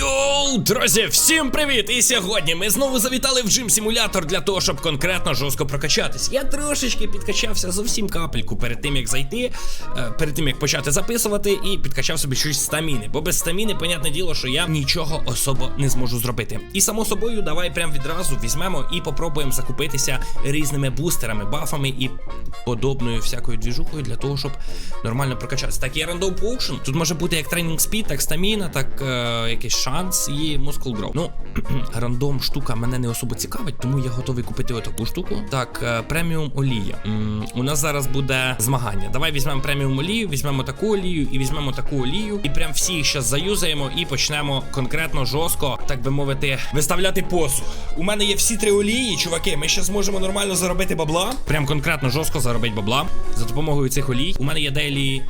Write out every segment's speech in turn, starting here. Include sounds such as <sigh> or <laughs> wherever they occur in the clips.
Yo! Йоу, друзі, всім привіт! І сьогодні ми знову завітали в джим симулятор для того, щоб конкретно жорстко прокачатись. Я трошечки підкачався зовсім капельку перед тим, як зайти, е, перед тим як почати записувати, і підкачав собі щось стаміни. Бо без стаміни, понятне діло, що я нічого особо не зможу зробити. І само собою, давай прям відразу візьмемо і попробуємо закупитися різними бустерами, бафами і подобною всякою двіжухою для того, щоб нормально прокачатися. Так, є рандом поушен. Тут може бути як тренінг спід, так стаміна, так е, якийсь шанс і мускул гроу. Ну, <clears throat> рандом штука мене не особо цікавить, тому я готовий купити отаку штуку. Так, е, преміум олія. У нас зараз буде змагання. Давай візьмемо преміум олію, візьмемо таку олію і візьмемо таку олію. І прям всі їх зараз заюзаємо і почнемо конкретно жорстко, так би мовити, виставляти позу. У мене є всі три олії, чуваки. Ми ще зможемо нормально заробити бабла. Прям конкретно жорстко заробити бабла за допомогою цих олій. У мене є е,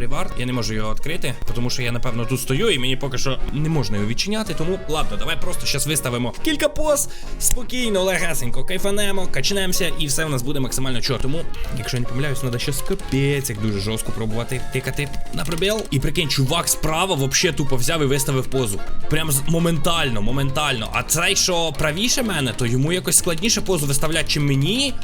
Reward, Я не можу його відкрити, тому що я напевно тут стою і мені поки що не можна його відчиняти. Тому ладно, давай просто зараз виставимо кілька поз. Спокійно, легасенько, кайфанемо, качнемося, і все у нас буде максимально чорт. Тому, якщо я не помиляюсь, треба щось капець, як дуже жорстко пробувати тикати на пробіл. І прикинь, чувак справа вообще тупо взяв і виставив позу. Прям моментально, моментально. А цей, що правіше мене, то йому якось складніше позу виставляти, чим мені.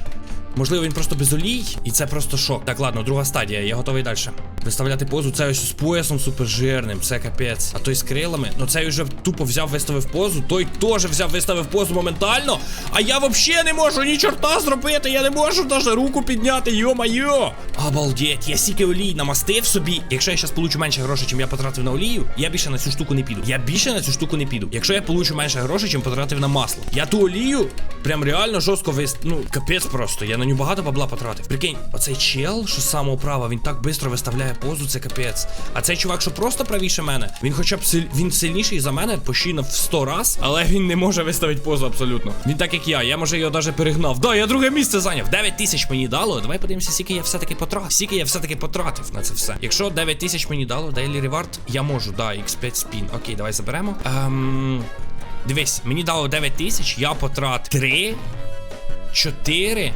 Можливо, він просто без олій, і це просто шок. Так, ладно, друга стадія, я готовий далі. Виставляти позу, це ось з поясом супержирним, це капець. А той з крилами, ну цей вже тупо взяв, виставив позу, той теж взяв, виставив позу моментально. А я взагалі не можу ні чорта зробити, я не можу навіть руку підняти, йо-майо. Обалдеть, я стільки олій намастив собі. Якщо я зараз получу менше грошей, чим я потратив на олію, я більше на цю штуку не піду. Я більше на цю штуку не піду. Якщо я получу менше грошей, чим потратив на масло. Я ту олію прям реально жорстко вис... Ну, капець просто. Я на нього багато бабла потратив. Прикинь, оцей чел, що з самого права, він так швидко виставляє позу, це капець. А цей чувак, що просто правіше мене, він хоча б силь... він сильніший за мене, почти в 100 раз, але він не може виставити позу абсолютно. Він так як я. Я може його навіть перегнав. Да, я друге місце зайняв. 9 тисяч мені дало. Давай подивимося, скільки я все-таки потратив. Скільки я все-таки потратив на це все. Якщо 9 тисяч мені дало, Daily Reward, я можу, да, X5 спін. Окей, давай заберемо. Ем... Дивись, мені дало 9 тисяч, я потратив 3, 4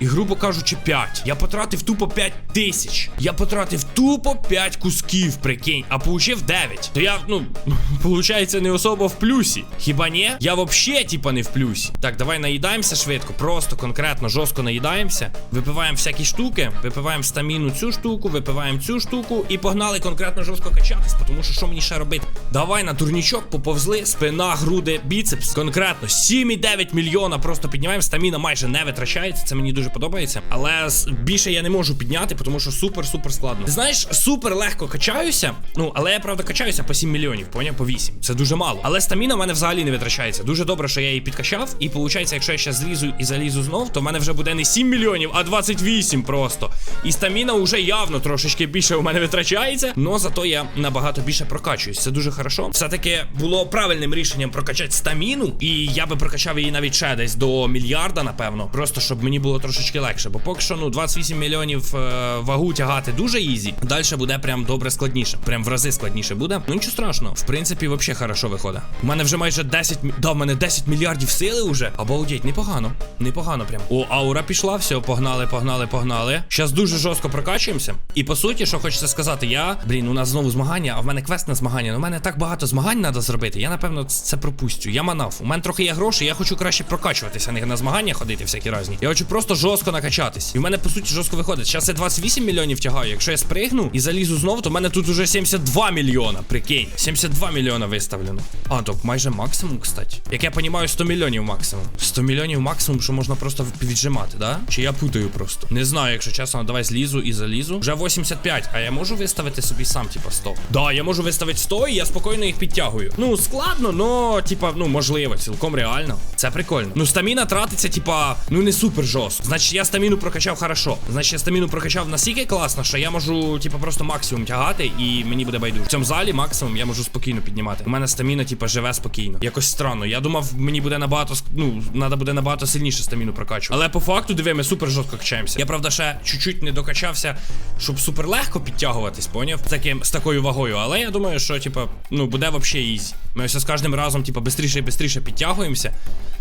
і, грубо кажучи, 5. Я потратив тупо 5 тисяч. Я потратив тупо 5 кусків, прикинь, а получив 9. То я, ну, <laughs> получається, не особо в плюсі. Хіба ні? Я вообще, типа, не в плюсі. Так, давай наїдаємося швидко, просто конкретно жорстко наїдаємося. Випиваємо всякі штуки, випиваємо стаміну цю штуку, випиваємо цю штуку і погнали конкретно жорстко качатись, тому що що мені ще робити? Давай на турнічок поповзли, спина, груди, біцепс. Конкретно 7,9 мільйона просто піднімаємо. Стаміна майже не витрачається. Це мені дуже подобається. Але більше я не можу підняти, тому що супер-супер складно. Ти знаєш, супер легко качаюся. Ну, але я правда качаюся по 7 мільйонів, поняв? По 8. Це дуже мало. Але стаміна в мене взагалі не витрачається. Дуже добре, що я її підкачав. І виходить, якщо я ще злізу і залізу знов, то в мене вже буде не 7 мільйонів, а 28 просто. І стаміна вже явно трошечки більше у мене витрачається. Но зато я набагато більше прокачуюсь. Це дуже хорошо. Все-таки було правильним рішенням прокачати стаміну. І я би прокачав її навіть ще десь до мільярда, напевно. Просто щоб мені було трошечки легше. Бо поки що, ну, 28 мільйонів е, вагу тягати дуже ізі. Далі буде прям добре складніше. Прям в рази складніше буде. Ну нічого страшного. В принципі, взагалі хорошо виходить. У мене вже майже 10 мі- Да, в мене 10 мільярдів сили уже. Обалдеть, непогано. Непогано прям. О, аура пішла, все, погнали, погнали, погнали. Зараз дуже жорстко прокачуємося. І по суті, що хочеться сказати, я. Блін, у нас знову змагання, а в мене квест на змагання. Ну, у мене так багато змагань треба зробити. Я напевно це пропустю. Я манав. У мене трохи є грошей, я хочу краще прокачуватися, а не на змагання ходити всякі разні. Я хочу просто жорстко накачатись. І в мене по суті жорстко виходить. Зараз я 28 мільйонів тягаю. Якщо я спригну і залізу знову, то в мене тут уже 72 мільйона. Прикинь, 72 мільйона виставлено. А, то майже максимум, кстати. Як я розумію, 100 мільйонів максимум. 100 мільйонів максимум, що можна просто віджимати, да? Чи я путаю просто? Не знаю, якщо чесно, давай злізу і залізу. Вже 85, а я можу виставити собі сам, типа 100. Да, я можу виставити 100, і я спокійно їх підтягую. Ну, складно, но, типа, ну, можливо, цілком реально. Це прикольно. Ну, стаміна тратиться, типа, ну не супер жорстко. Значить, я стаміну прокачав хорошо. Значить, я стаміну прокачав настільки класно, що я можу, типа, просто максимум тягати, і мені буде байдуже. В цьому залі максимум я можу спокійно піднімати. У мене стаміна, типа, живе спокійно. Якось странно. Я думав, мені буде набагато, ну, треба буде набагато сильніше стаміну прокачувати. Але по факту, диви, ми супер жорстко качаємося. Я правда ще чуть-чуть не докачався, щоб супер легко підтягуватись, поняв? З таким з такою вагою. Але я думаю, що, типа, ну, буде вообще ізі. Ми ось з кожним разом, типа, бистріше і бистріше підтягуємося.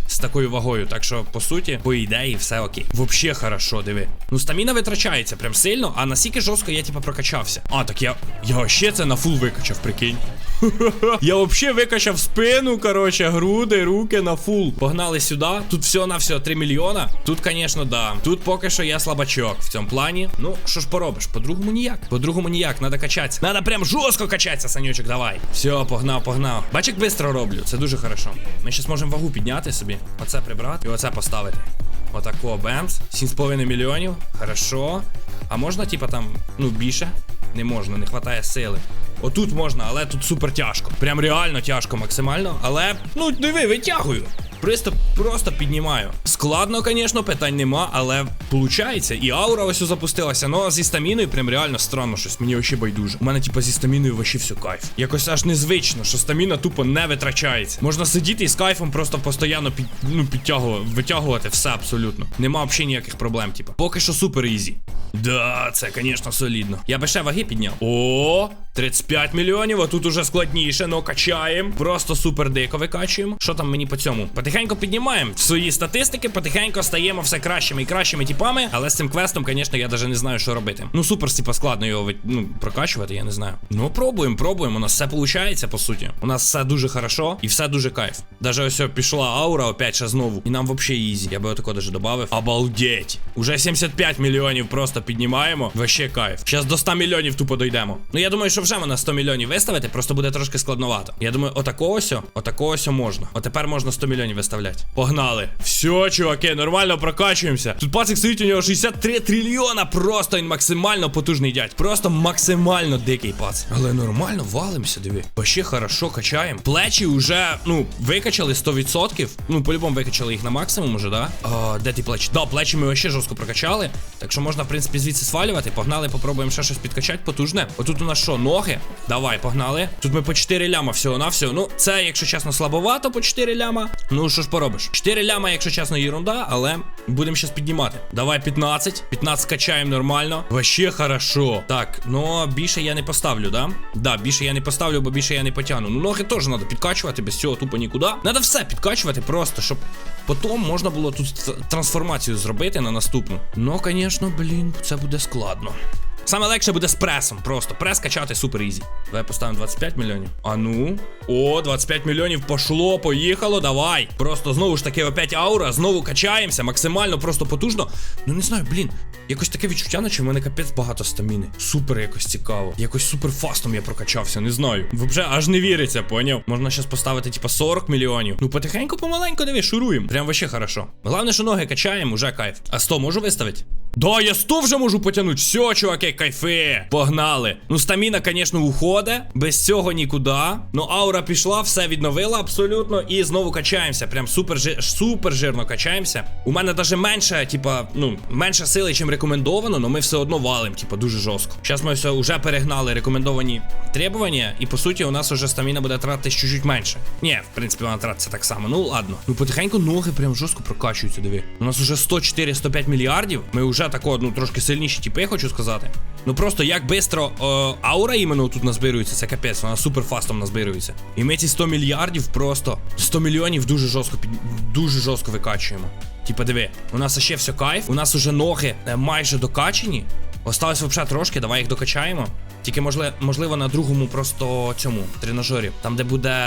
З такою вагою, так що по суті, по ідеї, все окей. Вообще хорошо, диви. Ну, стаміна витрачається прям сильно, а настільки жорстко я типа прокачався. А, так я. Я ще це на фул викачав, прикинь. <laughs> Я взагалі викачав спину, короче, груди, руки на фул. Погнали сюди. Тут всього на всього 3 мільйона. Тут, звісно, да. Тут поки що я слабачок в цьому плані. Ну, що ж поробиш? По-другому ніяк. По-другому ніяк, надо качатися. Надо прям жорстко качатися, Санючок, давай. Все, погнав, погнав. Бач, як швидко роблю. Це дуже хорошо. Ми зараз можемо вагу підняти собі. Оце прибрати і оце поставити. Отако, бемс. 7,5 мільйонів. Хорошо. А можна, типа, там, ну, більше? Не можна, не вистачає сили. Отут можна, але тут супер тяжко. Прям реально тяжко максимально. Але, ну, диви, витягую. Просто, просто піднімаю. Складно, звісно, питань нема, але виходить. І аура ось запустилася. Ну а зі стаміною прям реально странно щось. Мені вообще байдуже. У мене, типа, зі стаміною вообще все кайф. Якось аж незвично, що стаміна тупо не витрачається. Можна сидіти і з кайфом просто постійно під, ну, підтягувати, витягувати все абсолютно. Нема взагалі ніяких проблем, типа. Поки що супер ізі. Да, це, звісно, солідно. Я би ще ваги підняв. О, 35 мільйонів, а тут уже складніше, ну качаємо. Просто супер дико викачуємо. Що там мені по цьому? Потихеньку піднімаємо свої статистики, потихеньку стаємо все кращими і кращими типами. Але з цим квестом, звісно, я навіть не знаю, що робити. Ну, супер, типа, складно його ну, прокачувати, я не знаю. Ну, пробуємо, пробуємо. У нас все виходить, по суті. У нас все дуже хорошо і все дуже кайф. Даже ось пішла аура, опять ще знову. І нам взагалі ізі. Я би отако даже додав. Обалдеть. Уже 75 мільйонів просто піднімаємо. Вообще кайф. Зараз до 100 мільйонів тупо дойдемо. Ну я думаю, що вже ми на 100 мільйонів виставити, просто буде трошки складновато. Я думаю, отакого сьо, отакого сьо можна. Отепер можна 100 мільйонів виставляти. Погнали. Все, чуваки, нормально прокачуємося. Тут пацик стоїть, у нього 63 трильйона. Просто він максимально потужний дядь. Просто максимально дикий пац. Але нормально валимося, диви. Вообще хорошо качаємо. Плечі вже, ну, викачали 100%. Ну, по-любому викачали їх на максимум уже, да? А, де ті плечі? Да, плечі ми вообще жорстко прокачали. Так що можна, в принципі, звідси свалювати. Погнали, попробуємо ще щось підкачати потужне. Отут у нас що, ноги? Давай, погнали. Тут ми по 4 ляма всього на всього. Ну, це, якщо чесно, слабовато по 4 ляма. Ну, що ж поробиш? 4 ляма, якщо чесно, ерунда, але будемо щас піднімати. Давай 15. 15 качаємо нормально. Вообще хорошо. Так, ну більше я не поставлю, да? Да, більше я не поставлю, бо більше я не потягну. Ну, ноги теж треба підкачувати, без цього тупо нікуди. Надо все підкачувати просто, щоб потім можна було тут трансформацію зробити на наступну. Ну, звісно, блін, це буде складно. Саме легше буде з пресом. Просто прес качати супер ізі. Давай поставимо 25 мільйонів. А ну. О, 25 мільйонів пошло, поїхало. Давай. Просто знову ж таки опять аура. Знову качаємося, максимально просто потужно. Ну не знаю, блін. Якось таке відчуття, наче в мене капець багато стаміни. Супер якось цікаво. Якось супер фастом я прокачався, не знаю. Вже аж не віриться, поняв? Можна щас поставити, типа, 40 мільйонів. Ну, потихеньку, помаленьку, диви, шуруємо. Прям вообще хорошо. Головне, що ноги качаємо, уже кайф. А 100 можу виставити? Да, я 100 вже можу потягнути. Все, чуваки, кайфи. Погнали. Ну, стаміна, звісно, уходить. Без цього нікуди. Ну, аура пішла, все відновила абсолютно. І знову качаємося. Прям супер супер жирно качаємося. У мене навіть менше, типа, ну, менше сили, чим рекомендовано, але ми все одно валим, типа, дуже жорстко. Зараз ми все вже перегнали рекомендовані требування, і по суті, у нас уже стаміна буде тратитись чуть-чуть менше. Ні, в принципі, вона тратиться так само. Ну ладно. Ну потихеньку ноги прям жорстко прокачуються, диви. У нас уже 104-105 мільярдів. Ми вже тако, ну трошки сильніші типи, хочу сказати. Ну просто як бистро е, аура іменно тут назбирується, це капець, вона супер фастом назбирується. І ми ці 100 мільярдів просто 100 мільйонів дуже жорстко дуже жорстко викачуємо. Типа, диви, у нас ще все кайф, у нас уже ноги е, майже докачені. Осталось взагалі трошки, давай їх докачаємо. Тільки можливо, можливо на другому просто цьому тренажері, там де буде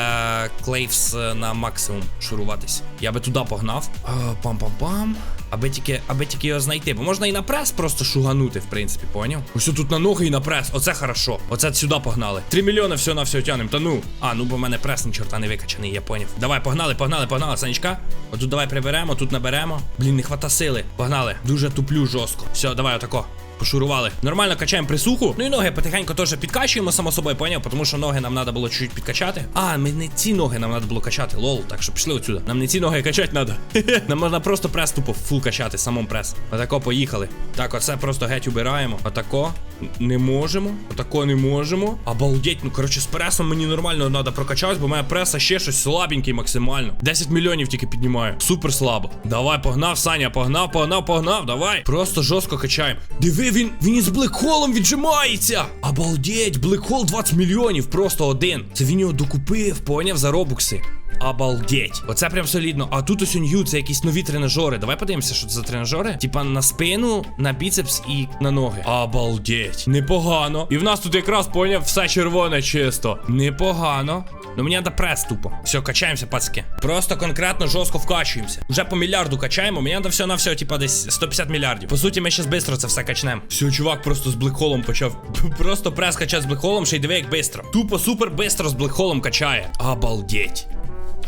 клейвс е, на максимум шуруватись. Я би туди погнав. А, Пам-пам-пам. Аби тільки, аби тільки його знайти. Бо можна і на прес просто шуганути, в принципі, поняв? Ось тут на ноги і на прес. Оце хорошо. Оце сюди погнали. Три мільйони все на все тянем. Та ну. А, ну бо в мене прес ні чорта не викачаний, я поняв. Давай, погнали, погнали, погнали, Санечка. Отут давай приберемо, тут наберемо. Блін, не хвата сили. Погнали. Дуже туплю жорстко. Все, давай отако. Пошурували. Нормально качаємо присуху. Ну і ноги потихеньку теж підкачуємо, само собою, поняв, тому що ноги нам треба було чуть-чуть підкачати. А, ми не ці ноги нам треба було качати. Лол, так що пішли отсюда. Нам не ці ноги качати треба. <laughs> Нам можна просто прес тупо фул качати, самому прес. Отако поїхали. Так, оце просто геть убираємо. Отако. Не можемо. Отако не можемо. Обалдеть, ну коротше, з пресом мені нормально треба прокачатись, бо моя преса ще щось слабенький максимально. 10 мільйонів тільки піднімаю. Супер слабо. Давай, погнав, Саня, погнав, погнав, погнав. Давай. Просто жорстко качаємо. Диви, він, він із блекхолом віджимається. Обалдеть, блекхол 20 мільйонів, просто один. Це він його докупив, поняв за робукси. Обалдеть. Оце прям солідно. А тут ось у нью, це якісь нові тренажери. Давай подивимося, що це за тренажери. Типа на спину, на біцепс і на ноги. Обалдеть. Непогано. І в нас тут якраз поняв все червоне чисто. Непогано. Ну мені треба прес тупо. Все, качаємося, пацки. Просто конкретно жорстко вкачуємося. Вже по мільярду качаємо. Мені треба все на все, типа десь 150 мільярдів. По суті, ми зараз швидко це все качнемо. Все, чувак просто з блекхолом почав. <laughs> Просто прес качати з блекхолом, ще й диви, як бистро. Тупо супер бистро з блекхолом качає. Обалдеть.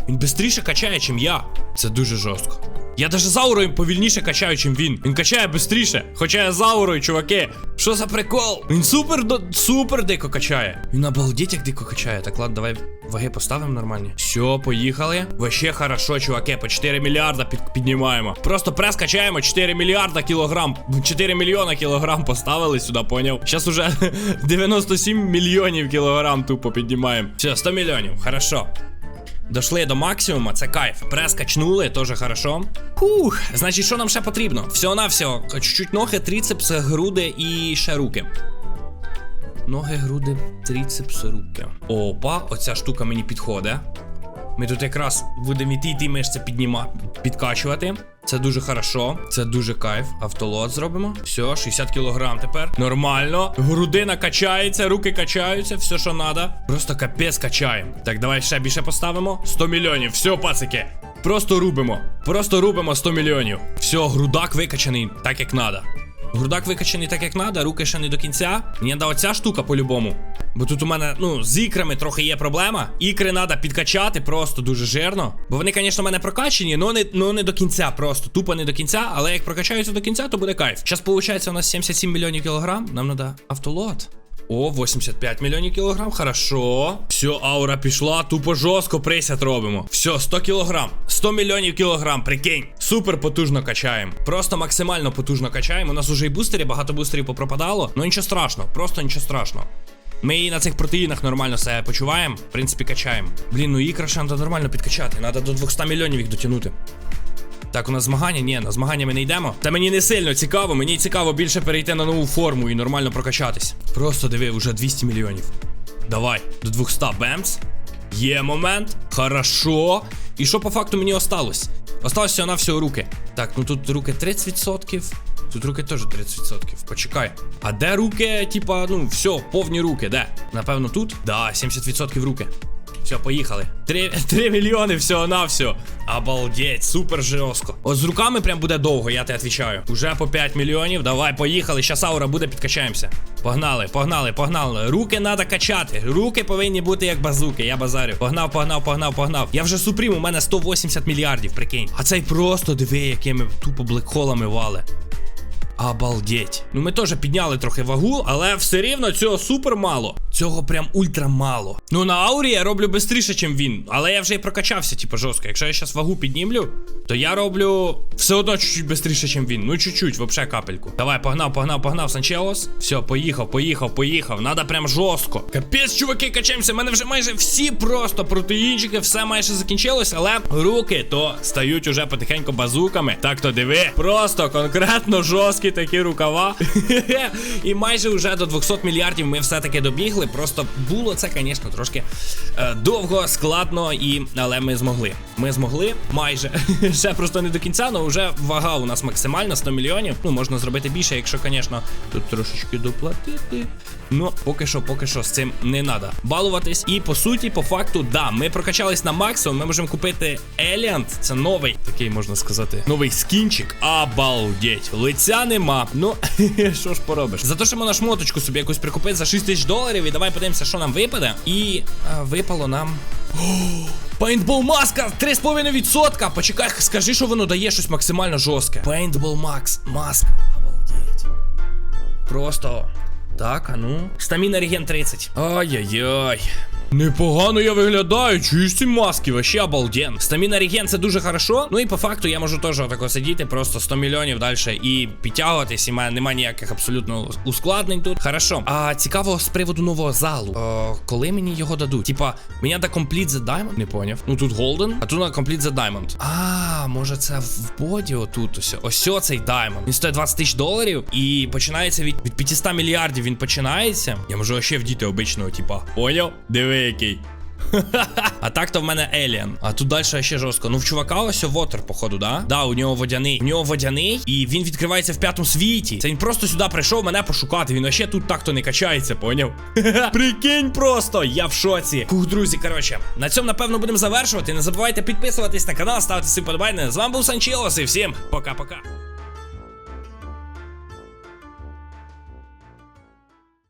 Він швидше качає, чим я. Це дуже жорстко. Я даже з аурою повільніше качаю, чим він. Він качає швидше. Хоча я з аурою, чуваки. Що за прикол? Він супер супер дико качає. Він обалдеть, як дико качає. Так, ладно, давай ваги поставимо нормальні. Все, поїхали. Вообще хорошо, чуваки, по 4 мільярда під, піднімаємо. Просто прес качаємо 4 мільярда кілограм. 4 мільйона кілограм поставили сюди, поняв? Зараз уже <laughs> 97 мільйонів кілограм тупо піднімаємо. Все, 100 мільйонів, хорошо. Дошли до максимума, це кайф. Прес качнули, теж хорошо. Хух, значить, що нам ще потрібно? Всього на всього, чуть-чуть ноги, трицепс, груди і ще руки. Ноги, груди, трицепс, руки. Опа, оця штука мені підходить. Ми тут якраз будемо і ті мишці підніма... підкачувати. Це дуже хорошо, це дуже кайф. Автолот зробимо. Все, 60 кілограм тепер. Нормально. Грудина качається, руки качаються, все, що треба. Просто капець качаємо. Так, давай ще більше поставимо. 100 мільйонів. Все, пацики. Просто рубимо. Просто рубимо 100 мільйонів. Все, грудак викачаний так, як треба. Грудак викачаний так, як треба, руки ще не до кінця. Мені треба оця штука по-любому. Бо тут у мене, ну, з ікрами трохи є проблема. Ікри треба підкачати просто дуже жирно. Бо вони, звісно, в мене прокачені, але не, ну, не до кінця. Просто тупо не до кінця. Але як прокачаються до кінця, то буде кайф. Зараз, виходить, у нас 77 мільйонів кілограм. Нам треба автолот. О, 85 мільйонів кілограм, хорошо. Все, аура пішла, тупо жорстко присяд робимо. Все, 100 кілограм. 100 мільйонів кілограм, прикинь. Супер потужно качаємо. Просто максимально потужно качаємо. У нас уже і бустері, багато бустерів попропадало. Ну нічого страшного, просто нічого страшного. Ми і на цих протеїнах нормально себе почуваємо. В принципі, качаємо. Блін, ну ікра ще треба нормально підкачати. Треба до 200 мільйонів їх дотягнути. Так, у нас змагання? Ні, на змагання ми не йдемо. Та мені не сильно цікаво, мені цікаво більше перейти на нову форму і нормально прокачатись. Просто диви, вже 200 мільйонів. Давай, до 200 бемс. Є момент. Хорошо. І що по факту мені осталось? Всього на всього руки. Так, ну тут руки 30%. Тут руки теж 30%. Почекай. А де руки, типа, ну, все, повні руки, де? Напевно, тут? Да, 70% руки. Все, поїхали. 3, 3 <laughs> мільйони всього на все. Обалдеть, супер жорстко. От з руками прям буде довго, я тебе відповідаю. Уже по 5 мільйонів. Давай, поїхали. Щас аура буде, підкачаємося. Погнали, погнали, погнали. Руки треба качати. Руки повинні бути як базуки. Я базарю. Погнав, погнав, погнав, погнав. Я вже супрім, у мене 180 мільярдів, прикинь. А цей просто диви, якими тупо блекхолами вали. Обалдеть. Ну ми теж підняли трохи вагу, але все рівно цього супер мало. Цього прям ультра мало. Ну на аурі я роблю швидше, ніж він. Але я вже і прокачався, типу, жорстко. Якщо я зараз вагу піднімлю, то я роблю все одно чуть-чуть швидше, ніж він. Ну чуть-чуть, вообще капельку. Давай, погнав, погнав, погнав, Санчеос. Все, поїхав, поїхав, поїхав. Надо прям жорстко. Капець, чуваки, качаємося. У мене вже майже всі просто протеїнчики, все майже закінчилось, але руки то стають уже потихеньку базуками. Так то диви. Просто конкретно жорсткі такі рукава. <laughs> І майже вже до 200 мільярдів ми все-таки добігли. Просто було це, звісно, трошки е, довго, складно, і але ми змогли. Ми змогли майже. <laughs> Ще просто не до кінця, але вже вага у нас максимальна 100 мільйонів. Ну, можна зробити більше, якщо, звісно, тут трошечки доплатити. Ну, поки що, поки що з цим не треба балуватись. І по суті, по факту, да, ми прокачались на максимум. Ми можемо купити Еліант. Це новий, такий можна сказати, новий скінчик. Обалдеть. Лиця нема. Ну, <laughs> що ж поробиш? Зато що можна шмоточку собі якусь прикупити за 6 тисяч доларів. І давай подивимося, що нам випаде. І а, випало нам. <gasps> Paintball маска 3,5%. Почекай, скажи, що воно дає щось максимально жорстке. Paintball Max, маска. Обалдеть. Просто. Так, а ну. Стаміна реген 30. Ай-яй-яй. Непогано я виглядаю, чуєш ці маски, вообще обалден. Стаміна реген це дуже хорошо. Ну і по факту я можу теж отако сидіти, просто 100 мільйонів далі і підтягуватись. І немає ніяких абсолютно ускладнень тут. Хорошо. А цікаво з приводу нового залу. О, коли мені його дадуть? Типа, мені треба Complete the Diamond? Не поняв. Ну тут Golden, а тут на Complete the Diamond. А, може це в боді отут ось. Ось цей Diamond. Він стоїть 20 тисяч доларів і починається від, від 500 мільярдів. Він починається. Я можу ще вдіти обичного, типа. Поняв? Диви який. <laughs> А так то в мене Еліан. А тут далі ще жорстко. Ну в чувака ось вотер, походу, да? Да, у нього водяний. У нього водяний, і він відкривається в п'ятому світі. Це він просто сюди прийшов мене пошукати. Він вообще тут так то не качається, поняв? <laughs> Прикинь просто, я в шоці. Фух, друзі, коротше, на цьому напевно будемо завершувати. Не забувайте підписуватись на канал, ставити свої подобайки. З вами був Санчелос і всім пока-пока.